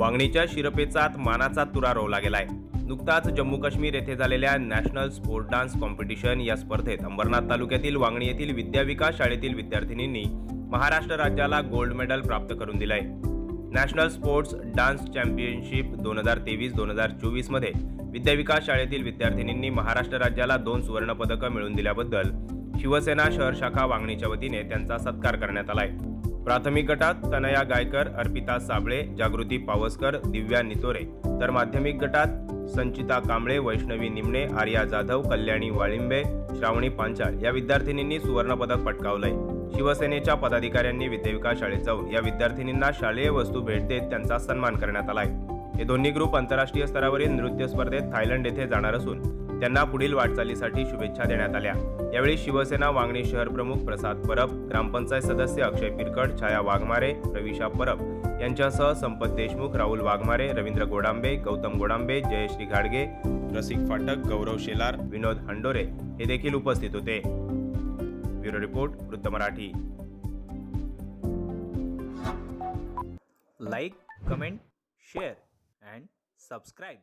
वांगणीच्या शिरपेचात मानाचा तुरा रोवला गेलाय. नुकताच जम्मू काश्मीर येथे झालेल्या नॅशनल स्पोर्ट डान्स कॉम्पिटिशन या स्पर्धेत अंबरनाथ तालुक्यातील वांगणी येथील विद्याविकास शाळेतील विद्यार्थिनींनी महाराष्ट्र राज्याला गोल्ड मेडल प्राप्त करून दिलंय. नॅशनल स्पोर्ट्स डान्स चॅम्पियनशिप दोन हजार तेवीस दोन हजार चोवीसमध्ये विद्याविकास शाळेतील विद्यार्थिनींनी महाराष्ट्र राज्याला दोन सुवर्णपदकं मिळवून दिल्याबद्दल शिवसेना शहर शाखा वांगणीच्या वतीने त्यांचा सत्कार करण्यात आलाय. प्राथमिक गटात तनया गायकर अर्पिता साबळे जागृती पावसकर दिव्या नितोरे. तर माध्यमिक गटात संचिता कांबळे वैष्णवी निमणे आर्या जाधव कल्याणी वाळिंबे श्रावणी पांचाळ या विद्यार्थिनींनी सुवर्णपदक पटकावलंय. शिवसेनेच्या पदाधिकाऱ्यांनी विद्याविकास शाळेत जाऊन या विद्यार्थिनींना शालेय वस्तू भेट देत त्यांचा सन्मान करण्यात आलाय. हे दोन्ही ग्रुप आंतरराष्ट्रीय स्तरावरील नृत्य स्पर्धेत थायलंड येथे जाणार असून त्यांना पुढील वाटचालीसाठी शुभेच्छा देण्यात आल्या. यावेळी शिवसेना वांगणी शहर प्रमुख प्रसाद परब ग्रामपंचायत सदस्य अक्षय पिरकड छाया वाघमारे प्रविशा परब यांच्यासह संपत देशमुख राहुल वाघमारे रवींद्र गोडांबे गौतम गोडांबे जयश्री घाडगे रसिक फाटक गौरव शेलार विनोद हंडोरे हे देखील उपस्थित होते. ब्युरो रिपोर्ट वृत्त Marathi. Like comment share and subscribe.